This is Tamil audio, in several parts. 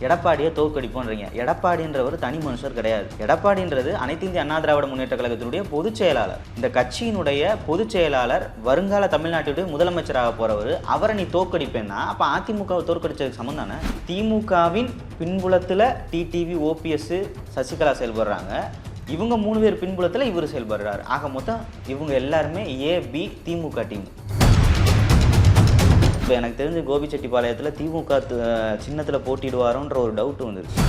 எடப்பாடியை தோற்கடிப்போன்றீங்க. எடப்பாடின்றவர் தனி மனுஷர் கிடையாது. எடப்பாடின்றது அனைத்து இந்திய அண்ணா திராவிட முன்னேற்ற கழகத்தினுடைய பொதுச் செயலாளர். இந்த கட்சியினுடைய பொதுச் செயலாளர் வருங்கால தமிழ்நாட்டுடைய முதலமைச்சராக போறவர். அவரை நீ தோற்கடிப்பேன்னா அப்ப அதிமுகவை தோற்கடிச்சதுக்கு சமம் தானே? திமுகவின் பின்புலத்துல டிடிவி ஓபிஎஸ் சசிகலா செயல்படுறாங்க. இவங்க மூணு பேர் பின்புலத்தில் இவர் செயல்படுறாரு. ஆக மொத்தம் இவங்க எல்லாருமே ஏ பி திமுக டீம். இப்போ எனக்கு தெரிஞ்சு கோபிச்செட்டிப்பாளையத்தில் திமுக சின்னத்தில் போட்டிடுவாரோன்ற ஒரு டவுட் வந்துருச்சு.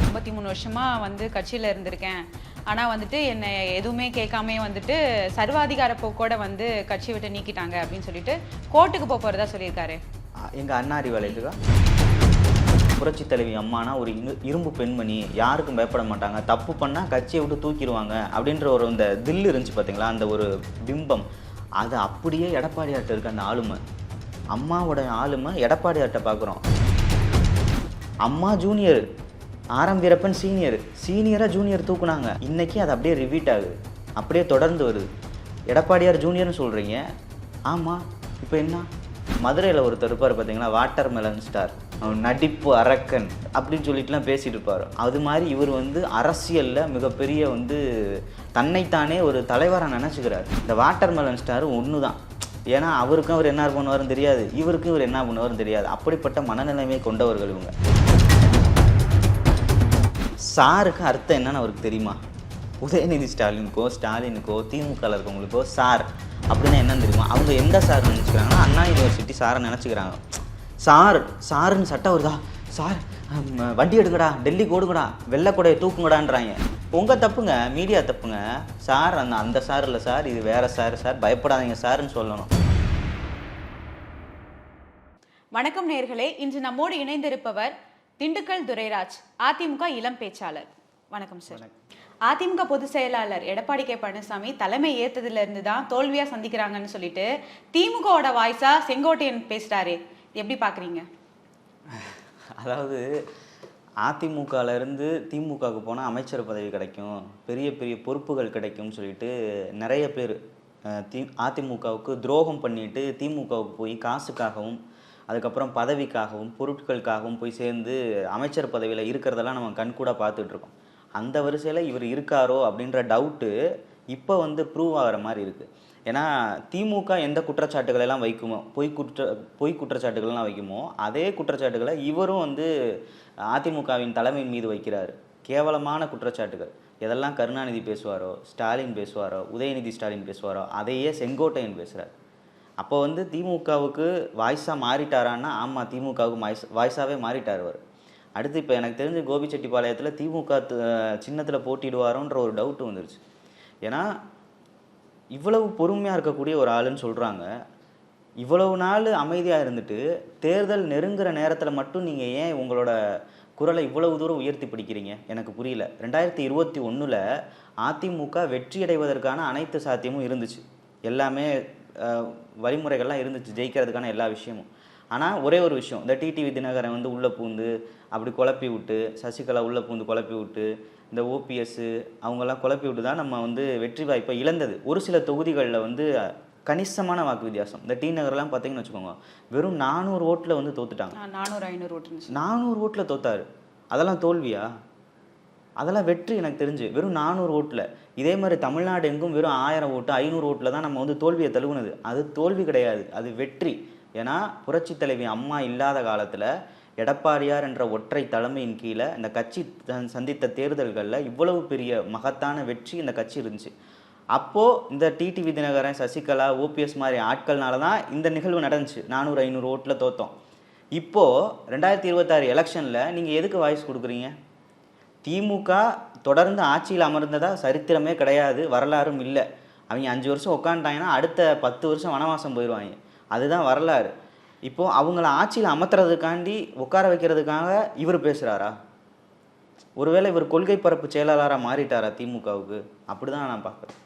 முப்பத்தி மூணு வருஷமா வந்து கட்சியில இருந்திருக்கேன். ஆனா வந்துட்டு என்னை எதுவுமே கேட்காம வந்துட்டு சர்வாதிகார போக்கோட வந்து கட்சி விட்டு நீக்கிட்டாங்க அப்படின்னு சொல்லிட்டு கோர்ட்டுக்கு போக போறதா சொல்லியிருக்காரு. எங்கள் அண்ணாரி வேலைக்குதா புரட்சி தலைவி அம்மானா ஒரு இரு- இரும்பு பெண்மணி யாருக்கும் பயப்பட மாட்டாங்க. தப்பு பண்ணால் கட்சியை விட்டு தூக்கிடுவாங்க அப்படின்ற ஒரு இந்த தில்லு இருந்துச்சு பார்த்தீங்களா அந்த ஒரு பிம்பம். அது அப்படியே எடப்பாடியார்ட்ட இருக்க அந்த ஆளுமை. அம்மாவோட ஆளுமை எடப்பாடியார்ட்ட பார்க்குறோம் அம்மா ஜூனியர் ஆரம் வீரப்பன் சீனியர் சீனியராக ஜூனியர் தூக்குனாங்க. இன்றைக்கி அது அப்படியே ரிவீட் ஆகுது. அப்படியே தொடர்ந்து வருது. எடப்பாடியார் ஜூனியர்னு சொல்கிறீங்க ஆமாம் இப்போ என்ன? மதுரையில் ஒருத்தர் இருப்பார் பார்த்தீங்களா வாட்டர் மெலன் ஸ்டார் அவன் நடிப்பு அரக்கன் அப்படின்னு சொல்லிட்டுலாம் பேசிட்டு இருப்பார். அது மாதிரி இவர் வந்து அரசியலில் மிகப்பெரிய வந்து தன்னைத்தானே ஒரு தலைவராக நினச்சிக்கிறார். இந்த வாட்டர் மெலன் ஸ்டார் ஒன்று தான் ஏன்னா அவருக்கும் அவர் என்ன பண்ணுவாருன்னு தெரியாது. இவருக்கும் இவர் என்ன பண்ணுவாருன்னு தெரியாது. அப்படிப்பட்ட மனநிலைமை கொண்டவர்கள் இவங்க. சாருக்கு அர்த்தம் என்னன்னு அவருக்கு தெரியுமா? உதயநிதி ஸ்டாலினுக்கோ ஸ்டாலினுக்கோ திமுகவில் இருக்கவங்களுக்கோ சார் அப்படின்னா என்னன்னு தெரியுமா? அவங்க எந்த சார் நினச்சிக்கிறாங்கன்னா அண்ணா யூனிவர்சிட்டி சாரை நினச்சிக்கிறாங்க. சார் சாருன்னு சட்டம் வருதா? சார் வண்டி எடுங்கடா டெல்லிக்கு ஓடுங்கடா வெள்ளைக்கூடையை தூக்குங்கடான்றாங்க. உங்கள் தப்புங்க மீடியா தப்புங்க. சார் அந்த அந்த சார் இல்லை சார் இது வேற சார் சார் பயப்படாதீங்க சார்ன்னு சொல்லணும். வணக்கம் நேர்களே இன்று நம்மோடு இணைந்திருப்பவர் திண்டுக்கல் துரைராஜ் அதிமுக இளம் பேச்சாளர். வணக்கம் சார். அதிமுக பொதுச் செயலாளர் எடப்பாடி கே பழனிசாமி தலைமை ஏத்ததுல இருந்து தான் தோல்வியா சந்திக்கிறாங்கன்னு சொல்லிட்டு திமுகவோட வாய்ஸா செங்கோட்டையன் பேசுறாரு. எப்படி பார்க்குறீங்க? அதாவது அதிமுகலேருந்து திமுகவுக்கு போனால் அமைச்சர் பதவி கிடைக்கும் பெரிய பெரிய பொறுப்புகள் கிடைக்கும்னு சொல்லிட்டு நிறைய பேர் தி அதிமுகவுக்கு துரோகம் பண்ணிட்டு திமுகவுக்கு போய் காசுக்காகவும் அதுக்கப்புறம் பதவிக்காகவும் பொருட்களுக்காகவும் போய் சேர்ந்து அமைச்சர் பதவியில் இருக்கிறதெல்லாம் நம்ம கண்கூட பார்த்துட்ருக்கோம் அந்த வரிசையில் இவர் இருக்காரோ அப்படின்ற டவுட்டு இப்போ வந்து ப்ரூவ் ஆகிற மாதிரி இருக்குது ஏன்னா திமுக எந்த குற்றச்சாட்டுகள் எல்லாம் வைக்குமோ பொய் குற்ற பொய் குற்றச்சாட்டுகள்லாம் வைக்குமோ அதே குற்றச்சாட்டுகளை இவரும் வந்து அதிமுகவின் தலைமையின் மீது வைக்கிறார். கேவலமான குற்றச்சாட்டுகள். எதெல்லாம் கருணாநிதி பேசுவாரோ ஸ்டாலின் பேசுவாரோ உதயநிதி ஸ்டாலின் பேசுவாரோ அதையே செங்கோட்டையன் பேசுகிறார் அப்போ வந்து திமுகவுக்கு வாய்ஸாக மாறிட்டாரான்னா ஆமாம் திமுகவுக்கு வாய்ஸ் வாய்ஸாகவே மாறிட்டார் அவர். அடுத்து இப்போ எனக்கு தெரிஞ்சு கோபிச்செட்டிப்பாளையத்தில் திமுக சின்னத்தில் போட்டிடுவாரோன்ற ஒரு டவுட் வந்துருச்சு. ஏன்னா இவ்வளவு பொறுமையாக இருக்கக்கூடிய ஒரு ஆளுன்னு சொல்கிறாங்க இவ்வளவு நாள் அமைதியாக இருந்துட்டு தேர்தல் நெருங்குற நேரத்தில் மட்டும் நீங்கள் ஏன் உங்களோட குரலை இவ்வளவு தூரம் உயர்த்தி பிடிக்கிறீங்க? எனக்கு புரியல. ரெண்டாயிரத்தி இருபத்தி ஒன்றில் அதிமுக வெற்றியடைவதற்கான அனைத்து சாத்தியமும் இருந்துச்சு. எல்லாமே வழிமுறைகள்லாம் இருந்துச்சு. ஜெயிக்கிறதுக்கான எல்லா விஷயமும். ஆனால் ஒரே ஒரு விஷயம். இந்த டிடிவி தினகரன் வந்து உள்ளே பூந்து அப்படி குழப்பி விட்டு சசிகலா உள்ளே பூந்து குழப்பி விட்டு இந்த ஓபிஎஸ் அவங்கெல்லாம் குழப்பி விட்டு தான் நம்ம வந்து வெற்றி வாய்ப்பை இழந்தது. ஒரு சில தொகுதிகளில் வந்து கணிசமான வாக்கு வித்தியாசம். இந்த டி நகர்லாம் பார்த்தீங்கன்னு வச்சுக்கோங்க வெறும் நானூறு ஓட்டில் வந்து தோத்துட்டாங்க. நானூறு ஐநூறு ஓட்டு நானூறு ஓட்டில் தோத்தாரு. அதெல்லாம் தோல்வியா? அதெல்லாம் வெற்றி எனக்கு தெரிஞ்சு. வெறும் நானூறு ஓட்டில். இதே மாதிரி தமிழ்நாடு எங்கும் வெறும் ஆயிரம் ஓட்டு ஐநூறு ஓட்டில் தான் நம்ம வந்து தோல்வியை தழுவுனது. அது தோல்வி கிடையாது. அது வெற்றி. ஏன்னா புரட்சி தலைவி அம்மா இல்லாத காலத்தில் எடப்பாடியார் என்ற ஒற்றை தலைமையின் கீழே இந்த கட்சி சந்தித்த தேர்தல்களில் இவ்வளவு பெரிய மகத்தான வெற்றி இந்த கட்சி இருந்துச்சு. அப்போது இந்த டிடிவி தினகரன் சசிகலா ஓபிஎஸ் மாதிரி ஆட்கள்னால தான் இந்த நிகழ்வு நடந்துச்சு. நானூறு ஐநூறு ஓட்டில் தோத்தோம். இப்போது ரெண்டாயிரத்தி இருபத்தாறு எலெக்ஷனில் நீங்கள் எதுக்கு வாய்ஸ் கொடுக்குறீங்க? திமுக தொடர்ந்து ஆட்சியில் அமர்ந்ததா சரித்திரமே கிடையாது வரலாறும் இல்லை. அவங்க அஞ்சு வருஷம் உட்காந்துட்டாங்கன்னா அடுத்த பத்து வருஷம் வனவாசம் போயிடுவாங்க அதுதான் வரலாறு. இப்போது அவங்கள ஆட்சியில் அமர்த்துறதுக்காண்டி உட்கார வைக்கிறதுக்காக இவர் பேசுகிறாரா ஒருவேளை இவர் கொள்கை பரப்பு செயலாளராக மாறிட்டாரா திமுகவுக்கு? அப்படி தான் நான் பார்க்குறேன்.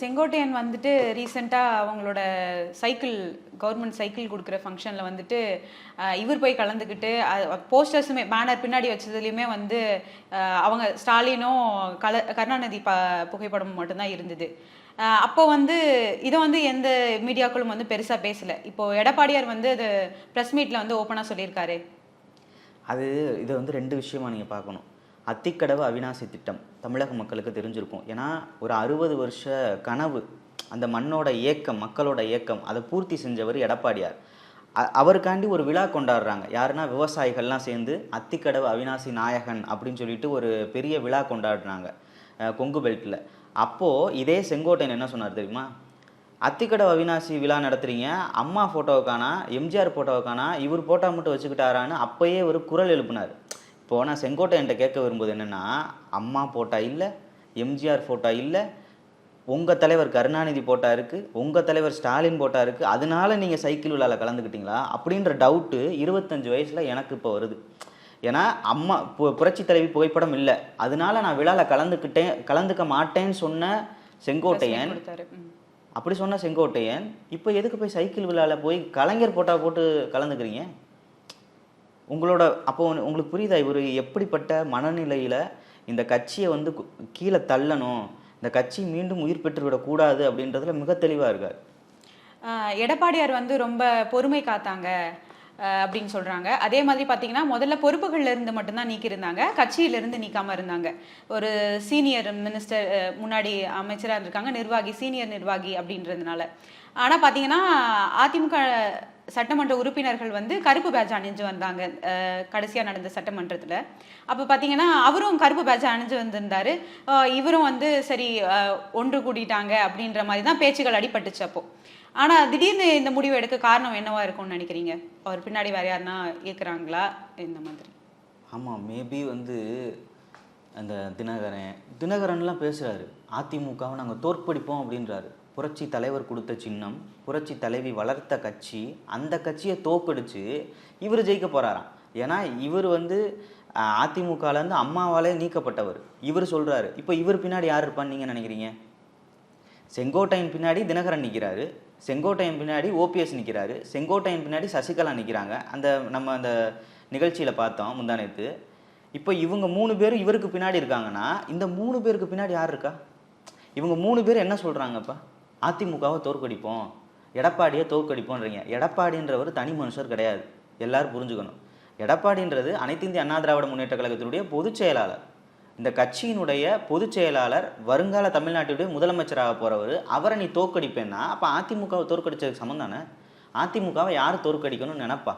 செங்கோட்டையன் வந்துட்டு ரீசெண்டாக அவங்களோட சைக்கிள் கவர்மெண்ட் சைக்கிள் கொடுக்குற ஃபங்க்ஷனில் வந்துட்டு இவர் போய் கலந்துக்கிட்டு போஸ்டர்ஸுமே பேனர் பின்னாடி வச்சதுலேயுமே வந்து அவங்க ஸ்டாலினும் கல கருணாநிதி ப புகைப்படம் மட்டும்தான் இருந்தது. அப்போ வந்து இதை வந்து எந்த மீடியாக்களும் வந்து பெருசாக பேசலை. இப்போ எடப்பாடியார் வந்து அது ப்ரெஸ் மீட்டில் வந்து ஓப்பனாக சொல்லியிருக்காரு. அது இதை வந்து ரெண்டு விஷயமா நீங்கள் பார்க்கணும். அத்திக்கடவு அவிநாசி திட்டம் தமிழக மக்களுக்கு தெரிஞ்சிருக்கும். ஏன்னா ஒரு அறுபது வருஷ கனவு அந்த மண்ணோட ஏக்கம் மக்களோட ஏக்கம் அதை பூர்த்தி செஞ்சவர் எடப்பாடியார். அ- அவருக்காண்டி ஒரு விழா கொண்டாடுறாங்க. யாருன்னா விவசாயிகள்லாம் சேர்ந்து அத்திக்கடவு அவினாசி நாயகன் அப்படின்னு சொல்லிட்டு ஒரு பெரிய விழா கொண்டாடுறாங்க. கொங்கு பெல்ட்டில் அப்போது இதே செங்கோட்டையன் என்ன சொன்னார் தெரியுமா? அத்திக்கடை அவிநாசி விழா நடத்துறீங்க அம்மா ஃபோட்டோவை எம்ஜிஆர் ஃபோட்டோவை காணா இவர் ஃபோட்டோ மட்டும் வச்சுக்கிட்டாரான்னு அப்போயே ஒரு குரல் எழுப்பினார். இப்போது நான் செங்கோட்டையன்ட்ட கேட்க விரும்புவது என்னென்னா அம்மா ஃபோட்டோ இல்லை எம்ஜிஆர் ஃபோட்டோ இல்லை உங்கள் தலைவர் கருணாநிதி போட்டா இருக்குது உங்கள் தலைவர் ஸ்டாலின் போட்டா இருக்குது அதனால நீங்கள் சைக்கிள் விழாவில் கலந்துக்கிட்டீங்களா? அப்படின்ற டவுட்டு இருபத்தஞ்சு வயசில் எனக்கு இப்போ வருது. ஏன்னா அம்மா பு- புரட்சி தலைவி புகைப்படம் இல்லை. அதனால நான் விழாவில் கலந்துக்கிட்டேன் கலந்துக்க மாட்டேன்னு சொன்ன செங்கோட்டையன். அப்படி சொன்ன செங்கோட்டையன் இப்போ எதுக்கு போய் சைக்கிள் விழாவில் போய் கலைஞர் போட்டா போட்டு கலந்துக்கிறீங்க? உங்களோட அப்போ உங்களுக்கு புரியுதா? இவர் எப்படிப்பட்ட மனநிலையில் இந்த கட்சியை வந்து கீழே தள்ளணும் இந்த கட்சி மீண்டும் உயிர் பெற்றுவிடக்கூடாது அப்படின்றதுல மிக தெளிவாக இருக்கார். எடப்பாடியார் வந்து ரொம்ப பொறுமை காத்தாங்க. அப்படின்னு சொல்றாங்க. அதே மாதிரி பார்த்தீங்கன்னா முதல்ல பொறுப்புகள்ல இருந்து மட்டும்தான் நீக்கியிருந்தாங்க. கட்சியில இருந்து நீக்காம இருந்தாங்க. ஒரு சீனியர் மினிஸ்டர் முன்னாடி அமைச்சராக இருக்காங்க நிர்வாகி சீனியர் நிர்வாகி அப்படின்றதுனால. ஆனா பார்த்தீங்கன்னா அதிமுக சட்டமன்ற உறுப்பினர்கள் வந்து கருப்பு பேட்ச் அணிஞ்சு வந்தாங்க. கடைசியாக நடந்த சட்டமன்றத்தில். அப்போ பார்த்தீங்கன்னா அவரும் கருப்பு பேட்ச் அணிஞ்சு வந்திருந்தாரு. இவரும் வந்து சரி ஒன்று கூட்டிட்டாங்க அப்படின்ற மாதிரி தான் பேச்சுகள் அடிபட்டுச்சு அப்போ. ஆனால் திடீர்னு இந்த முடிவு எடுக்க காரணம் என்னவா இருக்கும்னு நினைக்கிறீங்க? அவர் பின்னாடி வேறு யாருன்னா இருக்கிறாங்களா? இந்த மாதிரி. ஆமாம் மேபி வந்து அந்த தினகரன் தினகரன்லாம் பேசுகிறாரு அதிமுகவை நாங்கள் தோற்கடிப்போம் அப்படின்றாரு. புரட்சி தலைவர் கொடுத்த சின்னம் புரட்சி தலைவி வளர்த்த கட்சி அந்த கட்சியை தோக்கடிச்சு இவர் ஜெயிக்க போகிறாராம் ஏன்னா இவர் வந்து அதிமுகலேருந்து அம்மாவாலே நீக்கப்பட்டவர். இவர் சொல்கிறாரு இப்போ இவர் பின்னாடி யார் இருப்பான்னு நீங்கள் நினைக்கிறீங்க? செங்கோட்டையின் பின்னாடி தினகரன் நிற்கிறாரு செங்கோட்டையின் பின்னாடி ஓபிஎஸ் நிற்கிறாரு செங்கோட்டையின் பின்னாடி சசிகலா நிற்கிறாங்க அந்த நம்ம அந்த நிகழ்ச்சியில் பார்த்தோம் முந்தானேத்து இப்போ இவங்க மூணு பேரும் இவருக்கு பின்னாடி இருக்காங்கன்னா இந்த மூணு பேருக்கு பின்னாடி யார் இருக்கா? இவங்க மூணு பேர் என்ன சொல்கிறாங்கப்பா அதிமுகவை தோற்கடிப்போம். எடப்பாடியை தோற்கடிப்போன்றீங்க எடப்பாடின்றவர் தனி மனுஷர் கிடையாது. எல்லாரும் புரிஞ்சுக்கணும். எடப்பாடின்றது அனைத்து இந்திய அண்ணா திராவிட முன்னேற்ற கழகத்தினுடைய பொதுச் செயலாளர். இந்த கட்சியினுடைய பொதுச் செயலாளர் வருங்கால தமிழ்நாட்டுடைய முதலமைச்சராக போறவர். அவரை நீ தோற்கடிப்பேன்னா அப்போ அதிமுகவை தோற்கடிச்சதுக்கு சமம் தானே? அதிமுகவை யார் தோற்கடிக்கணும்னு நினைப்பா?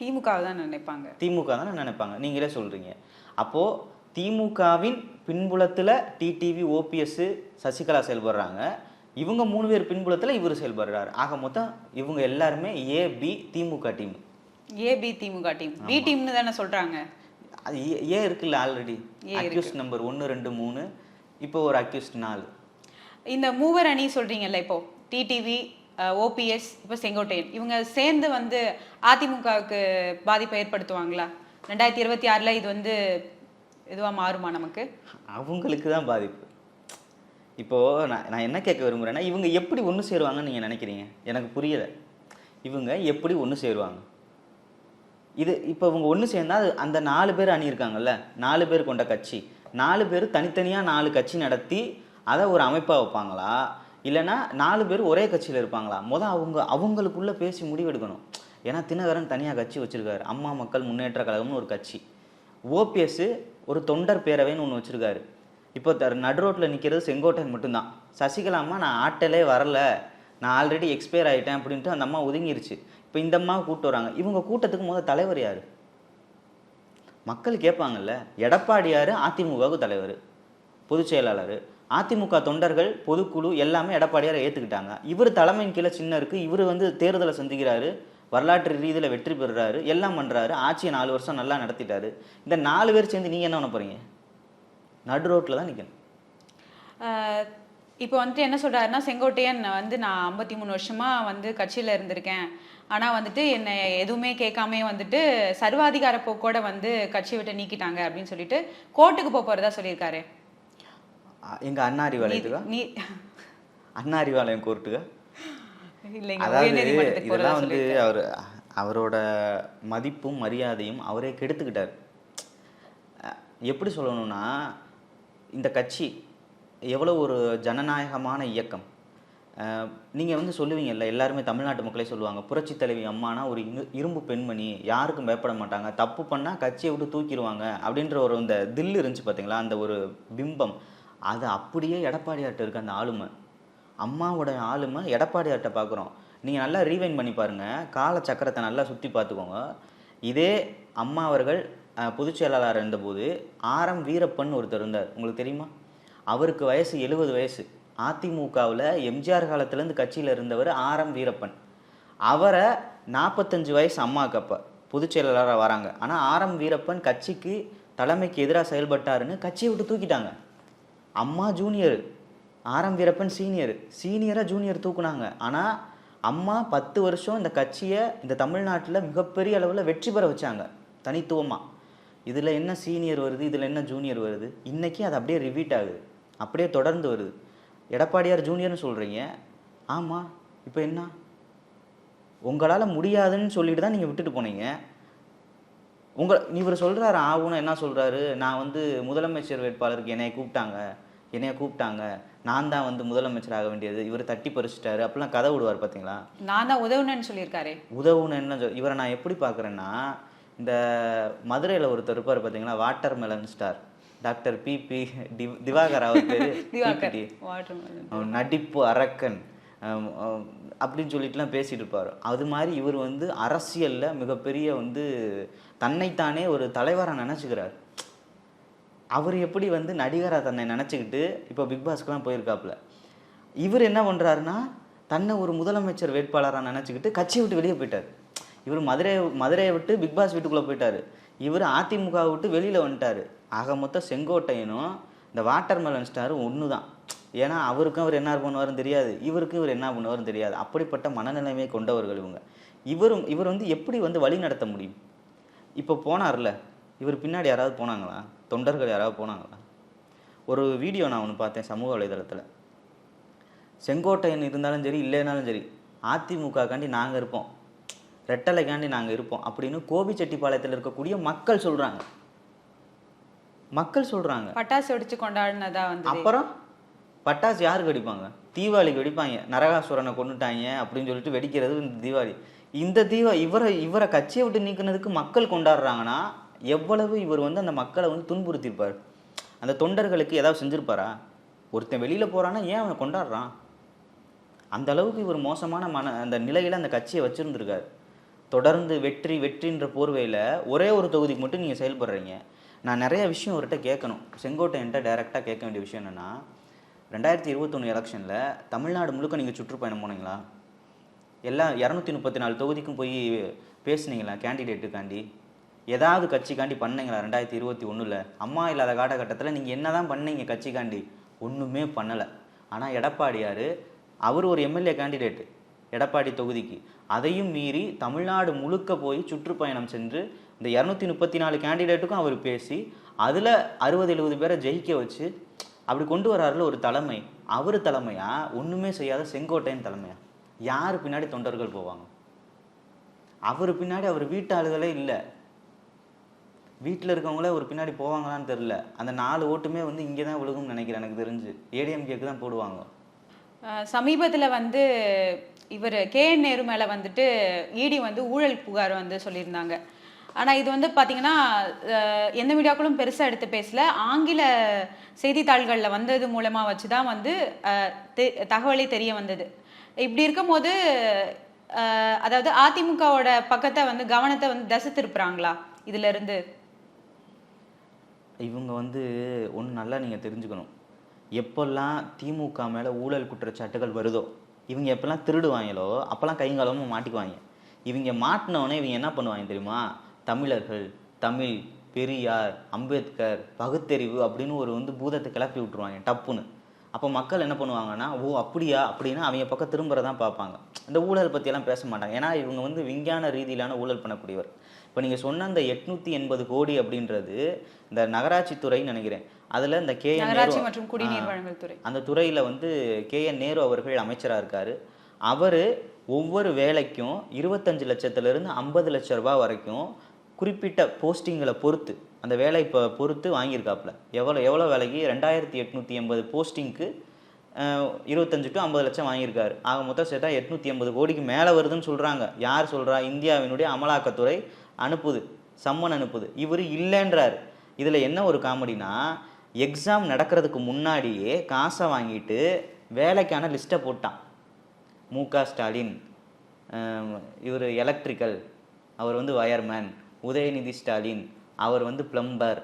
திமுகவை தான் நினைப்பாங்க. திமுக தானே நினைப்பாங்க. நீங்களே சொல்றீங்க. அப்போ திமுகவின் பின்புலத்துல டிடிவி ஓபிஎஸ் சசிகலா செயல்படுறாங்க. இவங்க மூணு பேர் பின்புலத்துல இவர் செயல்படுறாரு. ஆக மொத்தம் இவங்க எல்லாருமே A B DMK team A B DMK team B டீம்னு தானே சொல்றாங்க? அது ஏ- இருக்குல்ல ஆல்ரெடி அக்யூஸ்ட் நம்பர் ஒன்று ரெண்டு மூணு. இப்போ ஒரு அக்யூஸ்ட் நாலு. இந்த மூவர் அணி சொல்றீங்கல்ல இப்போ? டிடிவி ஓபிஎஸ் இப்போ செங்கோட்டையன். இவங்க சேர்ந்து வந்து அதிமுகவுக்கு பாதிப்பை ஏற்படுத்துவாங்களா? ரெண்டாயிரத்தி இருபத்தி ஆறுல இது வந்து இதுவா மாறுமா நமக்கு? அவங்களுக்கு தான் பாதிப்பு. இப்போது நான் நான் என்ன கேட்க விரும்புகிறேன்னா இவங்க எப்படி ஒன்று சேருவாங்கன்னு நீங்கள் நினைக்கிறீங்க? எனக்கு புரியலை. இவங்க எப்படி ஒன்று சேருவாங்க? இது இப்போ இவங்க ஒன்று சேர்ந்தா அது அந்த நாலு பேர் அணி இருக்காங்கல்ல நாலு பேர் கொண்ட கட்சி. நாலு பேர் தனித்தனியாக நாலு கட்சி நடத்தி அதை ஒரு அமைப்பாக வைப்பாங்களா? இல்லைன்னா நாலு பேர் ஒரே கட்சியில் இருப்பாங்களா? மொதல் அவங்க அவங்களுக்குள்ளே பேசி முடிவெடுக்கணும். ஏன்னா தினகரன் தனியாக கட்சி வச்சுருக்காரு. அம்மா மக்கள் முன்னேற்ற கழகம்னு ஒரு கட்சி. ஓபிஎஸ்ஸு ஒரு தொண்டர் பேரவைன்னு ஒன்று வச்சுருக்காரு. இப்போ த நடு ரோட்டில் நிற்கிறது செங்கோட்டையன் மட்டும்தான். சசிகலாம்மா நான் ஆட்டலே வரல. நான் ஆல்ரெடி எக்ஸ்பயர் ஆகிட்டேன் அப்படின்ட்டு அந்த அம்மா ஒதுங்கிருச்சு. இப்போ இந்த அம்மா கூப்பிட்டு வராங்க. இவங்க கூட்டத்துக்கு முதல் தலைவர் யார்? மக்கள் கேட்பாங்கல்ல. எடப்பாடியார் அதிமுகவுக்கு தலைவர். பொதுச் செயலாளர். அதிமுக தொண்டர்கள் பொதுக்குழு எல்லாமே எடப்பாடியாரை ஏற்றுக்கிட்டாங்க இவர் தலைமையின் கீழே சின்ன இருக்கு இவர் வந்து தேர்தலை சந்திக்கிறாரு. வரலாற்று ரீதியில் வெற்றி பெறுறாரு. எல்லாம் பண்ணுறாரு ஆட்சியை நாலு வருஷம் நல்லா நடத்திட்டாரு. இந்த நாலு பேர் சேர்ந்து நீங்கள் என்ன பண்ண போகிறீங்க நடு ரோட்டில் தான் நிற்கணும் இப்போ வந்துட்டு என்ன சொல்றாருன்னா செங்கோட்டையன் வந்து நான் ஐம்பத்தி மூணு வருஷமா வந்து கட்சியில இருந்திருக்கேன். ஆனா வந்துட்டு என்னை எதுவுமே கேட்காம வந்துட்டு சர்வாதிகார போக்கோட வந்து கட்சியை விட்டு நீக்கிட்டாங்க அப்படின்னு சொல்லிட்டு கோர்ட்டுக்கு போக போறதா சொல்லியிருக்காரு. எங்கள் அண்ணா அறிவாலயத்துக்கா? நீ அண்ணா அறிவாலயம் கோர்ட்டுக்கா? இல்லைங்க அதாவது இதெல்லாம் வந்து அவர் அவரோட மதிப்பும் மரியாதையும் அவரே கெடுத்துக்கிட்டார். எப்படி சொல்லணும்னா இந்த கட்சி எவ்வளோ ஒரு ஜனநாயகமான இயக்கம். நீங்கள் வந்து சொல்லுவீங்கல்ல எல்லாருமே தமிழ்நாட்டு மக்களே சொல்லுவாங்க புரட்சி தலைவி அம்மானா ஒரு இரும்பு பெண்மணி யாருக்கும் பயப்பட மாட்டாங்க தப்பு பண்ணால் கட்சியை விட்டு தூக்கிடுவாங்க அப்படின்ற ஒரு இந்த தில் இருந்துச்சு பார்த்தீங்களா அந்த ஒரு பிம்பம். அது அப்படியே எடப்பாடியார்ட்ட இருக்க அந்த ஆளுமை. அம்மாவோட ஆளுமை எடப்பாடியார்ட்ட பார்க்குறோம் நீங்கள் நல்லா ரீவைன் பண்ணி பாருங்கள் கால சக்கரத்தை நல்லா சுற்றி பார்த்துக்கோங்க. இதே அம்மா அவர்கள் பொதுச் செயலாளர் இருந்தபோது ஆரம் வீரப்பன் ஒருத்தர் இருந்தார். உங்களுக்கு தெரியுமா? அவருக்கு வயசு எழுபது வயசு. அதிமுகவில் எம்ஜிஆர் காலத்துலேருந்து கட்சியில் இருந்தவர் ஆரம் வீரப்பன். அவரை நாற்பத்தஞ்சு வயசு அம்மாவுக்கு அப்போ பொதுச் செயலாளராக வராங்க. ஆனால் ஆரம் வீரப்பன் கட்சிக்கு தலைமைக்கு எதிராக செயல்பட்டாருன்னு கட்சியை விட்டு தூக்கிட்டாங்க. அம்மா ஜூனியர் ஆரம் வீரப்பன் சீனியர். சீனியராக ஜூனியர் தூக்குனாங்க. ஆனால் அம்மா பத்து வருஷம் இந்த கட்சியை இந்த தமிழ்நாட்டில் மிகப்பெரிய அளவில் வெற்றி பெற வச்சாங்க. தனித்துவமாக இதில் என்ன சீனியர் வருது இதில் என்ன ஜூனியர் வருது இன்றைக்கி அது அப்படியே ரிப்பீட் ஆகுது. அப்படியே தொடர்ந்து வருது. எடப்பாடியார் ஜூனியர்னு சொல்கிறீங்க ஆமாம் இப்போ என்ன? உங்களால் முடியாதுன்னு சொல்லிட்டு தான் நீங்கள் விட்டுட்டு போனீங்க. உங்கள் இவர் சொல்கிறாரு ஆகும்னு என்ன சொல்கிறாரு நான் வந்து முதலமைச்சர் வேட்பாளருக்கு என்னைய கூப்பிட்டாங்க. என்னைய கூப்பிட்டாங்க. நான் தான் வந்து முதலமைச்சர் ஆக வேண்டியது. இவர் தட்டி பறிச்சிட்டாரு. அப்படிலாம் கதை விடுவார் பார்த்தீங்களா நான் தான் உதவுனேன்னு சொல்லியிருக்காரே. உதவுன்னு என்ன சொல் இவரை நான் எப்படி பார்க்குறேன்னா இந்த மதுரையில் ஒருத்தர் இருப்பார் பார்த்தீங்களா watermelon star doctor BP Divakar அவர் பேர் நடிப்பு அரக்கன். அப்படின்னு சொல்லிட்டுலாம் பேசிட்டு இருப்பார். அது மாதிரி இவர் வந்து அரசியலில் மிகப்பெரிய வந்து தன்னைத்தானே ஒரு தலைவராக நினச்சிக்கிறார். அவர் எப்படி வந்து நடிகராக தன்னை நினச்சிக்கிட்டு இப்போ பிக் பாஸ்க்குலாம் போயிருக்காப்புல. இவர் என்ன பண்ணுறாருன்னா தன்னை ஒரு முதலமைச்சர் வேட்பாளராக நினச்சிக்கிட்டு கட்சியை விட்டு வெளியே போயிட்டார். இவர் மதுரை மதுரையை விட்டு பிக் பாஸ் வீட்டுக்குள்ளே போயிட்டார். இவர் அதிமுகவை விட்டு வெளியில் வந்துட்டார். ஆக மொத்தம் செங்கோட்டையனும் இந்த வாட்டர் மெலன் ஸ்டாரும் ஒன்று தான் ஏன்னா அவருக்கும் அவர் என்ன பண்ணுவாருன்னு தெரியாது. இவருக்கும் இவர் என்ன பண்ணுவாருன்னு தெரியாது. அப்படிப்பட்ட மனநிலைமையை கொண்டவர்கள் இவங்க. இவரும் இவர் வந்து எப்படி வந்து வழி நடத்த முடியும்? இப்போ போனார்ல. இவர் பின்னாடி யாராவது போனாங்களா? தொண்டர்கள் யாராவது போனாங்களா? ஒரு வீடியோ நான் ஒன்று பார்த்தேன் சமூக வலைதளத்தில். செங்கோட்டையன் இருந்தாலும் சரி இல்லைனாலும் சரி அதிமுக காண்டி நாங்கள் இருப்போம். ரெட்டலைக்காண்டி நாங்கள் இருப்போம் அப்படின்னு கோபிச்செட்டிப்பாளையத்தில் இருக்கக்கூடிய மக்கள் சொல்கிறாங்க மக்கள் சொல்கிறாங்க பட்டாசு வெடிச்சு கொண்டாடினதா வந்து. அப்புறம் பட்டாசு யாருக்கு வெடிப்பாங்க? தீபாவளிக்கு வெடிப்பாங்க. நரகாசுரனை கொண்டுட்டாங்க அப்படின்னு சொல்லிட்டு வெடிக்கிறது இந்த தீபாவளி. இந்த தீபா இவரை இவரை கட்சியை விட்டு நீக்கினதுக்கு மக்கள் கொண்டாடுறாங்கன்னா எவ்வளவு இவர் வந்து அந்த மக்களை வந்து துன்புறுத்தியிருப்பார்? அந்த தொண்டர்களுக்கு ஏதாவது செஞ்சிருப்பாரா? ஒருத்தன் வெளியில் போகிறான்னா ஏன் அவனை கொண்டாடுறான்? அந்த அளவுக்கு இவர் மோசமான மன அந்த நிலையில் அந்த கட்சியை வச்சுருந்துருக்காரு. தொடர்ந்து வெற்றி வெற்றின்ற போர்வையில் ஒரே ஒரு தொகுதிக்கு மட்டும் நீங்கள் செயல்படுறீங்க. நான் நிறைய விஷயம் அவர்கிட்ட கேட்கணும். செங்கோட்டையன்ட்ட டைரெக்டாக கேட்க வேண்டிய விஷயம் என்னென்னா ரெண்டாயிரத்தி இருபத்தொன்று எலெக்ஷனில் தமிழ்நாடு முழுக்க நீங்கள் சுற்றுப்பயணம் போனீங்களா? எல்லா இரநூத்தி முப்பத்தி நாலு தொகுதிக்கும் போய் பேசுனீங்களா கேண்டிடேட்டுக்காண்டி ஏதாவது கட்சிக்காண்டி பண்ணீங்களா ரெண்டாயிரத்தி இருபத்தி ஒன்றில் அம்மா இல்லாத காலகட்டத்தில் நீங்கள் என்ன தான் பண்ணீங்க கட்சிக்காண்டி? ஒன்றுமே பண்ணலை. ஆனால் எடப்பாடியார் அவர் ஒரு எம்எல்ஏ கேண்டிடேட்டு எடப்பாடி தொகுதிக்கு. அதையும் மீறி தமிழ்நாடு முழுக்க போய் சுற்றுப்பயணம் சென்று இந்த இரநூத்தி முப்பத்தி நாலு கேண்டிடேட்டுக்கும் அவர் பேசி அதில் அறுபது எழுபது பேரை ஜெயிக்க வச்சு அப்படி கொண்டு வராருல ஒரு தலைமை. அவர் தலைமையா? ஒன்றுமே செய்யாத செங்கோட்டையன் தலைமையா? யார் பின்னாடி தொண்டர்கள் போவாங்க? அவர் பின்னாடி அவர் வீட்டு ஆளுகளே இல்லை. வீட்டில் இருக்கவங்களே ஒரு பின்னாடி போவாங்களான்னு தெரில அந்த நாலு ஓட்டுமே வந்து இங்கே தான் விழுகும்னு நினைக்கிறேன் எனக்கு தெரிஞ்சு. ஏடிஎம்கேக்கு தான் போடுவாங்க. சமீபத்தில் வந்து இவர் கே என் நேரு மேலே வந்துட்டு இடி வந்து ஊழல் புகார் வந்து சொல்லியிருந்தாங்க. ஆனால் இது வந்து பார்த்தீங்கன்னா எந்த மீடியாக்களும் பெருசாக எடுத்து பேசல. ஆங்கில செய்தித்தாள்களில் வந்தது மூலமாக வச்சு தான் வந்து தகவலே தெரிய வந்தது. இப்படி இருக்கும்போது அதாவது அதிமுகவோட பக்கத்தை வந்து கவனத்தை வந்து தசை திருப்புறாங்களா இதுலேருந்து இவங்க வந்து ஒன்று நல்லா நீங்கள் தெரிஞ்சுக்கணும். எப்போல்லாம் திமுக மேலே ஊழல் குற்றச்சாட்டுகள் வருதோ இவங்க எப்போல்லாம் திருடுவாங்களோ அப்போல்லாம் கைங்காலமும் மாட்டிக்குவாங்க. இவங்க மாட்டினவொடனே இவங்க என்ன பண்ணுவாங்க தெரியுமா? தமிழர்கள் தமிழ் பெரியார் அம்பேத்கர் பகுத்தறிவு அப்படின்னு ஒரு வந்து பூதத்தை கிளப்பி விட்டுருவாங்க டப்புன்னு. அப்போ மக்கள் என்ன பண்ணுவாங்கன்னா ஓ அப்படியா? அப்படின்னா அவங்க பக்கம் திரும்புறதான் பார்ப்பாங்க. இந்த ஊழல் பற்றியெல்லாம் பேச மாட்டாங்க. ஏன்னா இவங்க வந்து விஞ்ஞான ரீதியிலான ஊழல் பண்ணக்கூடியவர். இப்போ நீங்கள் சொன்ன அந்த எட்நூற்றி எண்பது கோடி அப்படின்றது இந்த நகராட்சித்துறைன்னு நினைக்கிறேன். அதில் இந்த கே நகராட்சி மற்றும் குடிநீர் வழங்கல் துறை. அந்த துறையில் வந்து கே என் நேரு அவர்கள் அமைச்சராக இருக்கார். அவர் ஒவ்வொரு வேலைக்கும் இருபத்தஞ்சு லட்சத்துலேருந்து ஐம்பது லட்ச ரூபாய் வரைக்கும் குறிப்பிட்ட போஸ்டிங்களை பொறுத்து அந்த வேலை இப்போ பொறுத்து வாங்கியிருக்காப்புல. எவ்வளோ எவ்வளோ வேலைக்கு? ரெண்டாயிரத்தி எட்நூற்றி எண்பது போஸ்டிங்க்கு இருபத்தஞ்சு டு ஐம்பது லட்சம் வாங்கியிருக்காரு. ஆக மொத்தம் சேர்த்தா எட்நூற்றி ஐம்பது கோடிக்கு மேலே வருதுன்னு சொல்கிறாங்க யார் சொல்கிறா இந்தியாவினுடைய அமலாக்கத்துறை அனுப்புது சம்மன் அனுப்புது. இவர் இல்லைன்றார். இதில் என்ன ஒரு காமெடினா எக்ஸாம் நடக்கிறதுக்கு முன்னாடியே காசை வாங்கிட்டு வேலைக்கான லிஸ்ட்டை போட்டான். மு க ஸ்டாலின் இவர் எலக்ட்ரிக்கல் அவர் வந்து வயர்மேன் உதயநிதி ஸ்டாலின் அவர் வந்து பிளம்பர்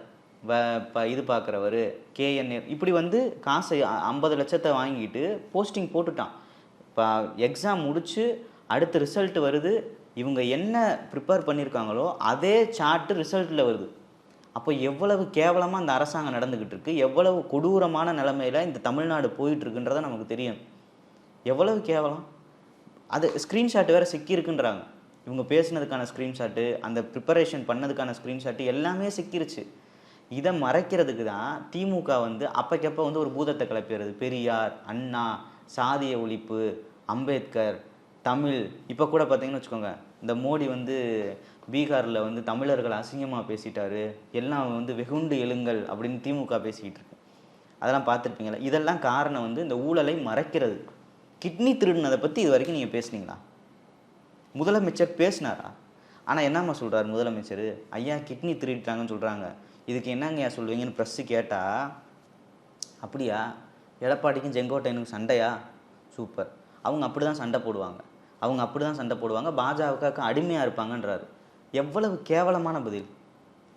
வ ப இது பார்க்குறவர் கேஎன்ஏ இப்படி வந்து காசை ஐம்பது லட்சத்தை வாங்கிட்டு போஸ்டிங் போட்டுட்டான். இப்போ எக்ஸாம் முடித்து அடுத்த ரிசல்ட் வருது. இவங்க என்ன ப்ரிப்பேர் பண்ணியிருக்காங்களோ அதே சார்ட்டு ரிசல்ட்டில் வருது. அப்போ எவ்வளவு கேவலமாக அந்த அரசாங்கம் நடந்துக்கிட்டு இருக்கு எவ்வளவு கொடூரமான நிலமையில் இந்த தமிழ்நாடு போயிட்டுருக்குன்றதை நமக்கு தெரியும். எவ்வளவு கேவலம். அது ஸ்க்ரீன்ஷாட் வேறு சிக்கியிருக்குன்றாங்க. இவங்க பேசுனதுக்கான ஸ்க்ரீன்ஷாட்டு அந்த ப்ரிப்பரேஷன் பண்ணதுக்கான ஸ்க்ரீன்ஷாட்டு எல்லாமே சிக்கிருச்சு. இதை மறைக்கிறதுக்கு தான் திமுக வந்து அப்பக்கப்போ வந்து ஒரு பூதத்தை கிளப்பிடுறது பெரியார் அண்ணா சாதிய ஒழிப்பு அம்பேத்கர் தமிழ். இப்போ கூட பார்த்தீங்கன்னு வச்சுக்கோங்க இந்த மோடி வந்து பீகாரில் வந்து தமிழர்கள் அசிங்கமாக பேசிட்டாரு. எல்லாம் வந்து வெகுண்டு எழுங்கள் அப்படின்னு திமுக பேசிக்கிட்டு இருக்கு. அதெல்லாம் பார்த்துருப்பீங்களா இதெல்லாம் காரணம் வந்து இந்த ஊழலை மறைக்கிறது. கிட்னி திருடினதை பற்றி இது வரைக்கும் நீங்கள் பேசுனீங்களா? முதலமைச்சர் பேசினாரா? ஆனால் என்னம்மா சொல்கிறார் முதலமைச்சர்? ஐயா கிட்னி திருடிட்டாங்கன்னு சொல்கிறாங்க இதுக்கு என்னங்கய்யா சொல்லுவீங்கன்னு ப்ரெஸ்ஸு கேட்டால் அப்படியா? எடப்பாடிக்கும் செங்கோட்டையனுக்கும் சண்டையா? சூப்பர். அவங்க அப்படி தான் சண்டை போடுவாங்க. அவங்க அப்படி தான் சண்டை போடுவாங்க. பாஜகவுக்கு அடிமையாக இருப்பாங்கன்றாரு. எவ்வளவு கேவலமான பதில்.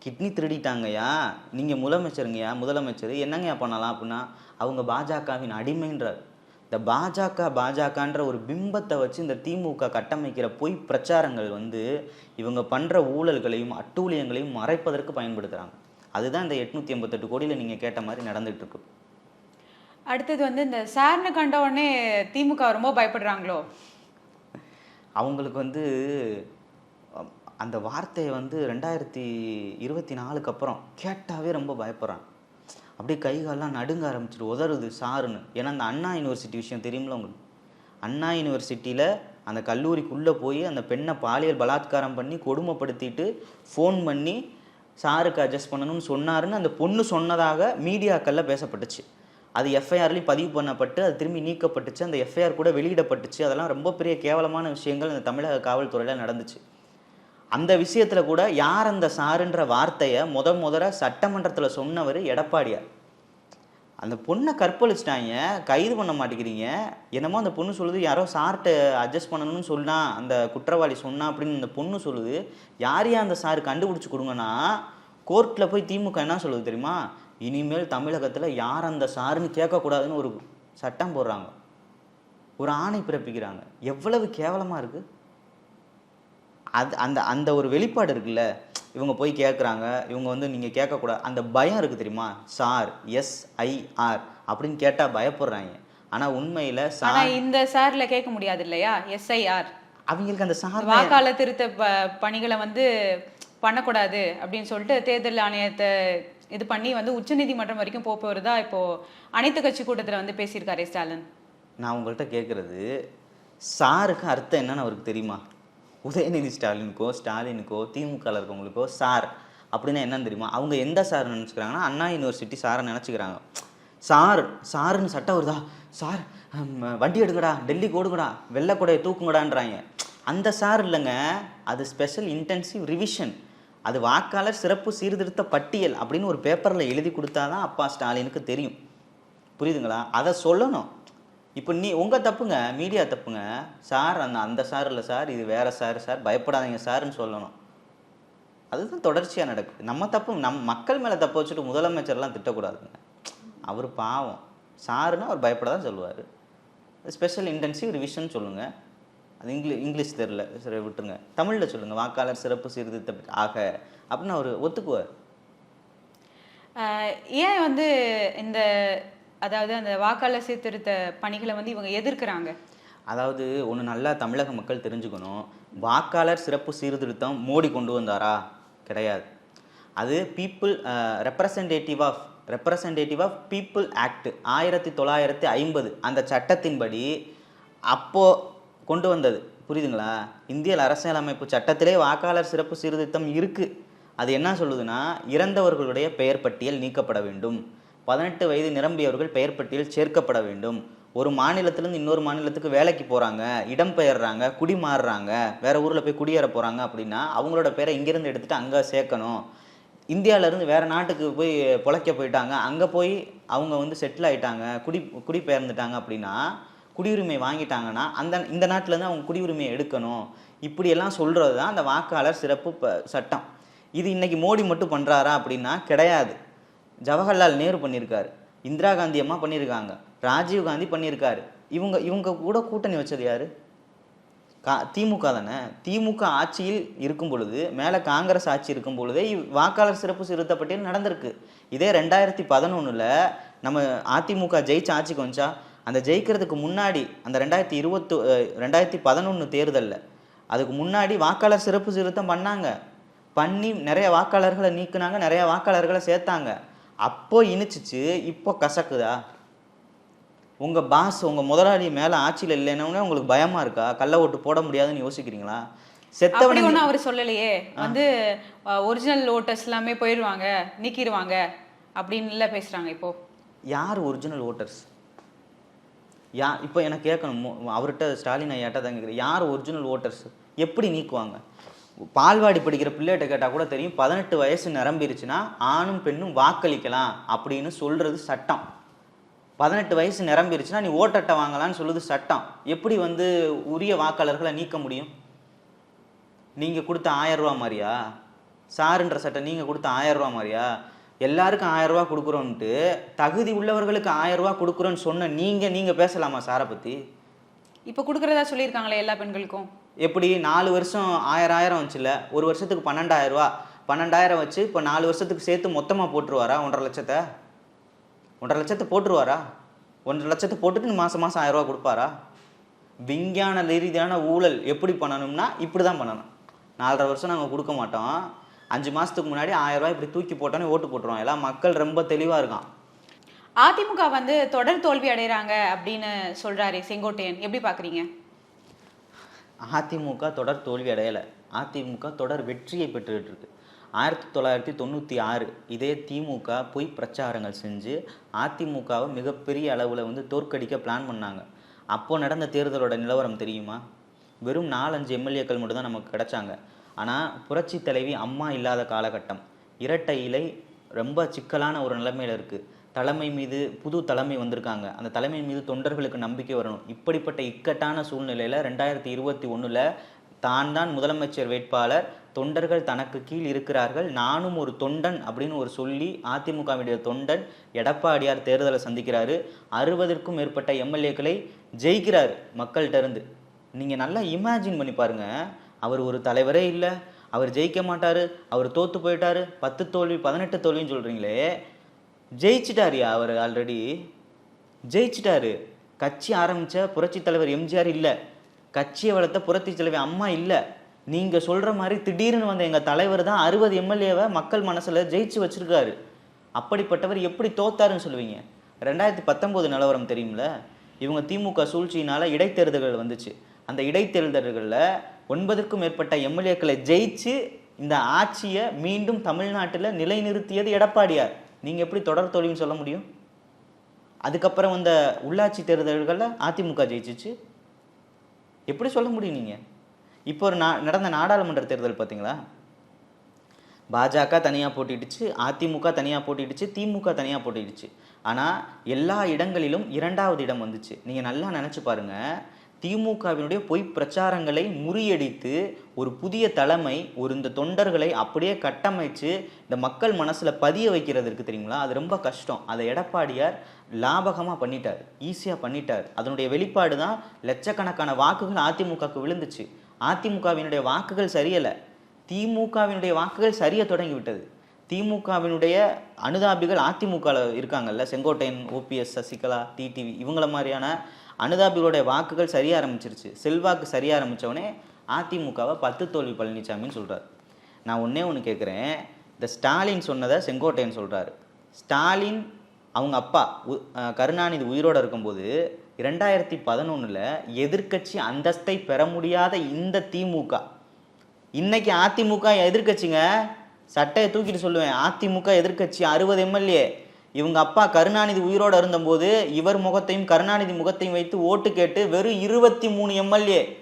கிட்னி திருடிட்டாங்கய்யா. நீங்கள் முதலமைச்சருங்கய்யா முதலமைச்சர் என்னங்கய்யா பண்ணலாம் அப்படின்னா அவங்க பாஜகவின் அடிமைன்றார். இந்த பாஜக பாஜகன்ற ஒரு பிம்பத்தை வச்சு இந்த திமுக கட்டமைக்கிற பொய் பிரச்சாரங்கள் வந்து இவங்க பண்ணுற ஊழல்களையும் அட்டூழியங்களையும் மறைப்பதற்கு பயன்படுத்துகிறாங்க அதுதான் இந்த எட்நூற்றி எண்பத்தெட்டு கோடியில் நீங்கள் கேட்ட மாதிரி நடந்துட்டு இருக்கு அடுத்தது வந்து இந்த சார்னு கண்ட உடனே திமுக ரொம்ப பயப்படுறாங்களோ? அவங்களுக்கு வந்து அந்த வார்த்தையை வந்து ரெண்டாயிரத்தி இருபத்தி நாலுக்கு அப்புறம் கேட்டாவே ரொம்ப பயப்படுறான் அப்படியே கை காலெல்லாம் நடுங்க ஆரம்பிச்சிட்டு உதறுது சாருன்னு. ஏன்னா அந்த அண்ணா யூனிவர்சிட்டி விஷயம் தெரியுமில உங்களுக்கு? அண்ணா யூனிவர்சிட்டியில் அந்த கல்லூரிக்குள்ளே போய் அந்த பெண்ணை பாலியல் பலாத்காரம் பண்ணி கொடுமைப்படுத்திட்டு ஃபோன் பண்ணி சாருக்கு அட்ஜஸ்ட் பண்ணணும்னு சொன்னாருன்னு அந்த பொண்ணு சொன்னதாக மீடியாக்களில் பேசப்பட்டுச்சு. அது எஃப்ஐஆர்லேயும் பதிவு பண்ணப்பட்டு அது திரும்பி நீக்கப்பட்டுச்சு. அந்த எஃப்ஐஆர் கூட வெளியிடப்பட்டுச்சு. அதெல்லாம் ரொம்ப பெரிய கேவலமான விஷயங்கள் அந்த தமிழக காவல்துறையில் நடந்துச்சு. அந்த விஷயத்தில் கூட யார் அந்த சாருன்ற வார்த்தையை முத முதல்ல சட்டமன்றத்தில் சொன்னவர் எடப்பாடியார். அந்த பொண்ணை கற்பழிச்சிட்டாங்க கைது பண்ண மாட்டேங்கிறீங்க. என்னமோ அந்த பொண்ணு சொல்லுது யாரோ சார்கிட்ட அட்ஜஸ்ட் பண்ணணும்னு சொன்னா அந்த குற்றவாளி சொன்னா அப்படின்னு அந்த பொண்ணு சொல்லுது. யார் அந்த சார் கண்டுபிடிச்சி கொடுங்கன்னா கோர்ட்டில் போய் திமுக என்ன சொல்லுது தெரியுமா? இனிமேல் தமிழகத்தில் யார் அந்த சாருன்னு கேட்கக்கூடாதுன்னு ஒரு சட்டம் போடுறாங்க. ஒரு ஆணை பிறப்பிக்கிறாங்க. எவ்வளவு கேவலமாக இருக்குது அது அந்த அந்த ஒரு வெளிப்பாடு இருக்குல்ல இவங்க போய் கேட்குறாங்க இவங்க வந்து நீங்கள் கேட்கக்கூடாது அந்த பயம் இருக்குது தெரியுமா? சார் எஸ் ஐ ஆர் அப்படின்னு கேட்டால் பயப்படுறாங்க. ஆனால் உண்மையில் சார் இந்த சார்ல கேட்க முடியாது இல்லையா? எஸ்ஐஆர் அவங்களுக்கு அந்த சார் வாக்காளர் திருத்த ப- பணிகளை வந்து பண்ணக்கூடாது அப்படின்னு சொல்லிட்டு தேர்தல் ஆணையத்தை இது பண்ணி வந்து உச்சநீதிமன்றம் வரைக்கும் போக போறதா இப்போ அனைத்து கட்சி கூட்டத்துல வந்து பேசியிருக்காரு ஸ்டாலின். நான் உங்கள்கிட்ட கேட்குறது சாருக்கு அர்த்தம் என்னன்னு அவருக்கு தெரியுமா? உதயநிதி ஸ்டாலினுக்கோ ஸ்டாலினுக்கோ திமுகவில் இருக்கவங்களுக்கோ சார் அப்படின்னா என்னன்னு தெரியுமா? அவங்க எந்த சார் நினச்சிக்கிறாங்கன்னா அண்ணா யூனிவர்சிட்டி சாரை நினச்சிக்கிறாங்க. சார் சாருன்னு சட்டம் வருதா? சார் வண்டி எடுக்கடா டெல்லிக்கு ஓடுங்கடா வெள்ளைக்கூடையை தூக்குங்கடான்றாங்க. அந்த சார் இல்லைங்க. அது ஸ்பெஷல் இன்டென்சிவ் ரிவிஷன் அது வாக்காளர் சிறப்பு சீர்திருத்த பட்டியல் அப்படின்னு ஒரு பேப்பரில் எழுதி கொடுத்தாதான் அப்பா ஸ்டாலினுக்கு தெரியும். புரியுதுங்களா? அதை சொல்லணும். இப்போ நீ உங்கள் தப்புங்க மீடியா தப்புங்க. சார் அந்த அந்த சார் இல்லை சார் இது வேறு சார் சார் பயப்படாதீங்க சார்னு சொல்லணும். அதுதான் தொடர்ச்சியாக நடக்குது. நம்ம தப்பு நம் மக்கள் மேலே தப்பு வச்சுட்டு முதலமைச்சர்லாம் திட்டக்கூடாதுங்க. அவர் பாவம். சாருன்னா அவர் பயப்பட தான் சொல்லுவார். ஸ்பெஷல் இன்டென்சிவ் ரிவிஷன் சொல்லுங்கள் அது இங்கிலீஷ் இங்கிலீஷ் தெரில சரி விட்டுருங்க. தமிழில் சொல்லுங்கள் வாக்காளர் சிறப்பு சீர்திருத்த ஆக அப்படின்னு அவர் ஒத்துக்குவார். ஏன் வந்து இந்த அதாவது அந்த வாக்காளர் சீர்திருத்த பணிகளை வந்து இவங்க எதிர்க்கிறாங்க. அதாவது ஒன்று நல்லா தமிழக மக்கள் தெரிஞ்சுக்கணும். வாக்காளர் சிறப்பு சீர்திருத்தம் மோடி கொண்டு வந்தாரா? கிடையாது. அது people representative of representative of people act ஆயிரத்தி தொள்ளாயிரத்தி ஐம்பது அந்த சட்டத்தின்படி அப்போ கொண்டு வந்தது. புரியுதுங்களா? இந்திய அரசியலமைப்பு சட்டத்திலே வாக்காளர் சிறப்பு சீர்திருத்தம் இருக்குது அது என்ன சொல்லுதுன்னா இறந்தவர்களுடைய பெயர் பட்டியல் நீக்கப்பட வேண்டும். பதினெட்டு வயது நிரம்பியவர்கள் பெயர் பட்டியல் சேர்க்கப்பட வேண்டும். ஒரு மாநிலத்திலேருந்து இன்னொரு மாநிலத்துக்கு வேலைக்கு போகிறாங்க இடம் பெயர்றாங்க குடி மாறுறாங்க ஊரில் போய் குடியேற போகிறாங்க அப்படின்னா அவங்களோட பேரை இங்கேருந்து எடுத்துகிட்டு அங்கே சேர்க்கணும். இந்தியாவிலேருந்து வேறு நாட்டுக்கு போய் பொழைக்க போயிட்டாங்க. அங்கே போய் அவங்க வந்து செட்டில் ஆகிட்டாங்க குடி குடிபெயர்ந்துட்டாங்க அப்படின்னா குடியுரிமை வாங்கிட்டாங்கன்னா அந்த இந்த நாட்டிலேருந்து அவங்க குடியுரிமையை எடுக்கணும். இப்படியெல்லாம் சொல்கிறது தான் அந்த வாக்காளர் சிறப்பு ப சட்டம். இது இன்றைக்கி மோடி மட்டும் பண்ணுறாரா அப்படின்னா கிடையாது. ஜவஹர்லால் நேரு பண்ணியிருக்காரு இந்திரா காந்தி அம்மா பண்ணியிருக்காங்க ராஜீவ் காந்தி பண்ணியிருக்காரு இவங்க இவங்க கூட கூட்டணி வச்சது யாரு? கா திமுக தானே. திமுக ஆட்சியில் இருக்கும் பொழுது மேலே காங்கிரஸ் ஆட்சி இருக்கும் பொழுதே வாக்காளர் சிறப்பு சிறுத்தை பட்டியல் நடந்திருக்கு. இதே ரெண்டாயிரத்தி பதினொன்றில் நம்ம அதிமுக ஜெயிச்சு ஆட்சிக்கு வந்துச்சா அந்த ஜெயிக்கிறதுக்கு முன்னாடி அந்த ரெண்டாயிரத்தி இருபத்து ரெண்டாயிரத்தி பதினொன்று தேர்தலில் அதுக்கு முன்னாடி வாக்காளர் சிறப்பு சிறுத்தம் பண்ணாங்க. பண்ணி நிறைய வாக்காளர்களை நீக்குனாங்க நிறைய வாக்காளர்களை சேர்த்தாங்க. அப்போ இனிச்சிச்சு இப்போ கசக்குதா? உங்கள் பாஸ் உங்கள் முதலாளி மேலே ஆட்சியில் இல்லைன்னே உங்களுக்கு பயமாக இருக்கா? கள்ள ஓட்டு போட முடியாதுன்னு யோசிக்கிறீங்களா? செத்தவனை ஒன்றும் அவர் சொல்லலையே. வந்து ஒரிஜினல் ஓட்டர்ஸ் எல்லாமே போயிடுவாங்க நீக்கிடுவாங்க அப்படின்னு இல்ல பேசுறாங்க இப்போ. யார் ஒரிஜினல் ஓட்டர்ஸ் யா இப்போ எனக்கு கேட்கணும். அவர்கிட்ட ஸ்டாலின் ஐயாட்ட தான் கேட்குறேன். யார் ஒரிஜினல் ஓட்டர்ஸ் எப்படி நீக்குவாங்க? பால்வாடி படிக்கிற பிள்ளைகிட்ட கேட்டால் கூட தெரியும் பதினெட்டு வயசு நிரம்பிருச்சுன்னா ஆணும் பெண்ணும் வாக்களிக்கலாம் அப்படின்னு சொல்கிறது சட்டம். பதினெட்டு வயசு நிரம்பிருச்சுன்னா நீ ஓட்டட்டை வாங்கலாம்னு சொல்லுது சட்டம். எப்படி வந்து உரிய வாக்காளர்களை நீக்க முடியும்? நீங்கள் கொடுத்த ஆயரூவா மாதிரியா? சாருன்ற சட்டம் நீங்கள் கொடுத்த ஆயரூவா மாதிரியா? எல்லாருக்கும் ஆயரூவா கொடுக்குறோன்ட்டு தகுதி உள்ளவர்களுக்கு ஆயரூவா கொடுக்குறோன்னு சொன்ன நீங்கள் நீங்கள் பேசலாமா சாரை பற்றி இப்போ கொடுக்குறதா சொல்லியிருக்காங்களே எல்லா பெண்களுக்கும்? எப்படி நாலு வருஷம் ஆயிரம் ஆயிரம் வந்துச்சுல ஒரு வருஷத்துக்கு பன்னெண்டாயிரம் ரூபா பன்னெண்டாயிரம் வச்சு இப்போ நாலு வருஷத்துக்கு சேர்த்து மொத்தமாக போட்டுருவாரா? ஒன்றரை லட்சத்தை? ஒன்றரை லட்சத்தை போட்டுருவாரா? ஒன்றரை லட்சத்தை போட்டுட்டு மாதம் மாதம் ஆயிரம் ரூபா கொடுப்பாரா? விஞ்ஞான ரீதியான ஊழல் எப்படி பண்ணணும்னா இப்படி தான் பண்ணணும். நாலரை வருஷம் நாங்கள் கொடுக்க மாட்டோம். அஞ்சு மாதத்துக்கு முன்னாடி ஆயிரம் ரூபாய் இப்படி தூக்கி போட்டோன்னே ஓட்டு போட்டுருவோம். எல்லாம் மக்கள் ரொம்ப தெளிவாக இருக்கான். அதிமுக வந்து தொடர் தோல்வி அடைகிறாங்க அப்படின்னு சொல்கிறாரு செங்கோட்டையன். எப்படி பார்க்குறீங்க அதிமுக தொடர் தோல்வி அடையலை அதிமுக தொடர் வெற்றியை பெற்றுக்கிட்டு இருக்கு ஆயிரத்தி தொள்ளாயிரத்தி தொண்ணூற்றி ஆறு இதே திமுக பொய் பிரச்சாரங்கள் செஞ்சு அதிமுகவை மிகப்பெரிய அளவில் வந்து தோற்கடிக்க பிளான் பண்ணாங்க. அப்போது நடந்த தேர்தலோட நிலவரம் தெரியுமா? வெறும் நாலஞ்சு எம்எல்ஏக்கள் மட்டும்தான் நமக்கு கிடைச்சாங்க. ஆனால் புரட்சி தலைவி அம்மா இல்லாத காலகட்டம். இரட்டை இலை ரொம்ப சிக்கலான ஒரு நிலைமையில் இருக்குது தலைமை மீது புது தலைமை வந்திருக்காங்க. அந்த தலைமை மீது தொண்டர்களுக்கு நம்பிக்கை வரணும். இப்படிப்பட்ட இக்கட்டான சூழ்நிலையில் ரெண்டாயிரத்தி இருபத்தி ஒன்றில் தான் தான் முதலமைச்சர் வேட்பாளர். தொண்டர்கள் தனக்கு கீழ் இருக்கிறார்கள். நானும் ஒரு தொண்டன் அப்படின்னு ஒரு சொல்லி அதிமுகவுடைய தொண்டன் எடப்பாடியார் தேர்தலை சந்திக்கிறாரு. அறுபதற்கும் மேற்பட்ட எம்எல்ஏக்களை ஜெயிக்கிறார் மக்கள்கிட்ட இருந்து. நீங்கள் நல்லா இமேஜின் பண்ணி பாருங்க. அவர் ஒரு தலைவரே இல்லை. அவர் ஜெயிக்க மாட்டார். அவர் தோற்று போயிட்டார். பத்து தோல்வி பதினெட்டு தோல்வின்னு சொல்கிறீங்களே ஜெயிச்சிட்டாருயா அவர் ஆல்ரெடி ஜெயிச்சிட்டாரு. கட்சி ஆரம்பிச்ச புரட்சி தலைவர் எம்ஜிஆர் இல்லை. கட்சியை வளர்த்த புரட்சி தலைவர் அம்மா இல்லை. நீங்கள் சொல்கிற மாதிரி திடீர்னு வந்த எங்கள் தலைவர் தான் அறுபது எம்எல்ஏவை மக்கள் மனசில் ஜெயிச்சு வச்சுருக்காரு. அப்படிப்பட்டவர் எப்படி தோத்தாருன்னு சொல்லுவீங்க? ரெண்டாயிரத்தி பத்தொம்போது நிலவரம் தெரியும்ல? இவங்க திமுக சூழ்ச்சியினால் இடைத்தேர்தல்கள் வந்துச்சு. அந்த இடைத்தேர்தல்களில் ஒன்பதுக்கும் மேற்பட்ட எம்எல்ஏக்களை ஜெயிச்சு இந்த ஆட்சியை மீண்டும் தமிழ்நாட்டில் நிலைநிறுத்தியது எடப்பாடியார். நீங்கள் எப்படி தொடர் தோல்வின்னு சொல்ல முடியும்? அதுக்கப்புறம் வந்த உள்ளாட்சி தேர்தல்களில் அதிமுக ஜெயிச்சிச்சு. எப்படி சொல்ல முடியும் நீங்கள் இப்போ ஒரு நா நடந்த நாடாளுமன்ற தேர்தல் பார்த்தீங்களா பாஜக தனியாக போட்டிடுச்சு அதிமுக தனியாக போட்டிடுச்சு திமுக தனியாக போட்டிடுச்சு. ஆனால் எல்லா இடங்களிலும் இரண்டாவது இடம் வந்துச்சு. நீங்கள் நல்லா நினச்சி பாருங்கள் திமுகவினுடைய பொய் பிரச்சாரங்களை முறியடித்து ஒரு புதிய தலைமை ஒரு இந்த தொண்டர்களை அப்படியே கட்டமைச்சு இந்த மக்கள் மனசில் பதிய வைக்கிறதுக்கு தெரியுங்களா? அது ரொம்ப கஷ்டம். அதை எடப்பாடியார் லாபகமாக பண்ணிட்டார். ஈஸியாக பண்ணிட்டார். அதனுடைய வெளிப்பாடு தான் லட்சக்கணக்கான வாக்குகள் அதிமுகவுக்கு விழுந்துச்சு. அதிமுகவினுடைய வாக்குகள் சரியலை. திமுகவினுடைய வாக்குகள் சரிய தொடங்கி விட்டது திமுகவினுடைய அனுதாபிகள் அதிமுகவில் இருக்காங்கல்ல? செங்கோட்டையன் ஓபிஎஸ் சசிகலா டிடிவி இவங்கள மாதிரியான அனுதாபிகளுடைய வாக்குகள் சரிய ஆரம்பிச்சிருச்சு. செல்வாக்கு சரிய ஆரம்பித்தவொடனே அதிமுகவை பத்து தோல்வி பழனிசாமின்னு சொல்கிறார் நான் ஒன்றே ஒன்று கேட்குறேன் இந்த ஸ்டாலின் சொன்னதை செங்கோட்டையன் சொல்கிறாரு ஸ்டாலின் அவங்க அப்பா உ- கருணாநிதி உயிரோடு இருக்கும்போது இரண்டாயிரத்தி பதினொன்றில் எதிர்க்கட்சி அந்தஸ்தை பெற முடியாத இந்த திமுக. இன்னைக்கு அதிமுக எதிர்க்கட்சிங்க சட்டையை தூக்கிட்டு சொல்லுவேன். அதிமுக எதிர்க்கட்சி அறுபது எம்எல்ஏ இவங்க அப்பா கருணாநிதி உயிரோடு இருந்தபோது இவர் முகத்தையும் கருணாநிதி முகத்தையும் வைத்து ஓட்டு கேட்டு வெறும் இருபத்தி மூணு எம்எல்ஏ.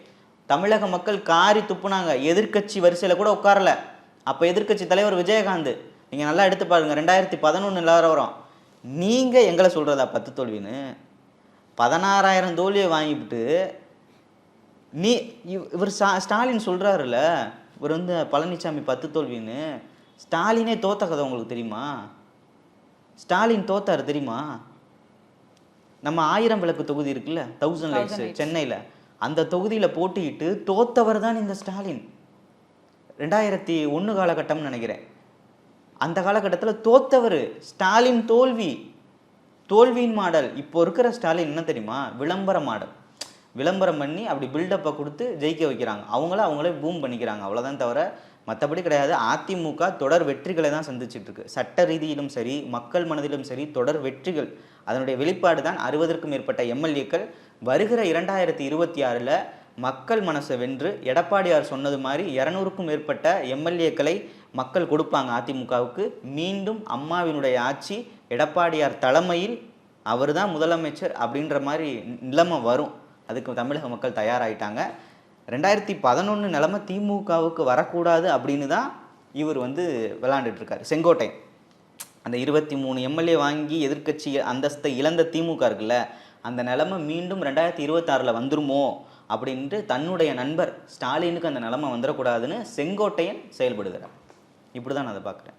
தமிழக மக்கள் காரி துப்புனாங்க. எதிர்க்கட்சி வரிசையில் கூட உட்காரல. அப்போ எதிர்க்கட்சி தலைவர் விஜயகாந்த் நீங்கள் நல்லா எடுத்து பாருங்க ரெண்டாயிரத்தி பதினொன்று நிலவரம் நீங்கள் எங்களை சொல்கிறதா பத்து தோல்வின்னு? பதினாறாயிரம் தோல்வியை வாங்கிவிட்டு நீ இவ்- இவர் ஸ்டா ஸ்டாலின் சொல்கிறாருல்ல இவர் வந்து பழனிசாமி பத்து தோல்வின்னு. ஸ்டாலினே தோத்த கதை உங்களுக்கு தெரியுமா? ஸ்டாலின் தோத்தாரு தெரியுமா? நம்ம ஆயிரம் விளக்கு தொகுதி இருக்குல்ல தௌசண்ட் லைட்ஸ். சென்னையில். அந்த தொகுதியில் போட்டியிட்டு தோத்தவர் தான் இந்த ஸ்டாலின். ரெண்டாயிரத்தி ஒன்று காலகட்டம்னு நினைக்கிறேன். அந்த காலகட்டத்தில் தோத்தவர் ஸ்டாலின் தோல்வி. தோல்வியின் மாடல். இப்போ இருக்கிற ஸ்டாலின் என்ன தெரியுமா? விளம்பர மாடல். விளம்பரம் பண்ணி அப்படி பில்டப்பை கொடுத்து ஜெயிக்க வைக்கிறாங்க. அவங்கள அவங்களே பூம் பண்ணிக்கிறாங்க. அவ்வளோதான் தவிர மற்றபடி கிடையாது. அதிமுக தொடர் வெற்றிகளை தான் சந்திச்சுட்டு இருக்கு சட்ட ரீதியிலும் சரி மக்கள் மனதிலும் சரி தொடர் வெற்றிகள். அதனுடைய வெளிப்பாடு தான் அறுபதற்கும் மேற்பட்ட எம்எல்ஏக்கள். வருகிற இரண்டாயிரத்தி இருபத்தி ஆறில் மக்கள் மனசை வென்று எடப்பாடியார் சொன்னது மாதிரி இரநூறுக்கும் மேற்பட்ட எம்எல்ஏக்களை மக்கள் கொடுப்பாங்க அதிமுகவுக்கு. மீண்டும் அம்மாவினுடைய ஆட்சி எடப்பாடியார் தலைமையில் அவர் தான் முதலமைச்சர் அப்படின்ற மாதிரி நிலைமை வரும். அதுக்கு தமிழக மக்கள் தயாராயிட்டாங்க. ரெண்டாயிரத்தி பதினொன்று நிலமை திமுகவுக்கு வரக்கூடாது அப்படின்னு தான் இவர் வந்து விளாண்டுட்டு இருக்காரு செங்கோட்டை அந்த இருபத்தி மூணு எம்எல்ஏ வாங்கி எதிர்க்கட்சி அந்தஸ்தை இழந்த திமுக இருக்குல்ல அந்த நிலமை மீண்டும் ரெண்டாயிரத்தி இருபத்தாறில் வந்துருமோ அப்படின்ட்டு தன்னுடைய நண்பர் ஸ்டாலினுக்கு அந்த நிலமை வந்துடக்கூடாதுன்னு செங்கோட்டையன் செயல்படுகிறார். இப்படி தான் நான் அதை பார்க்குறேன்.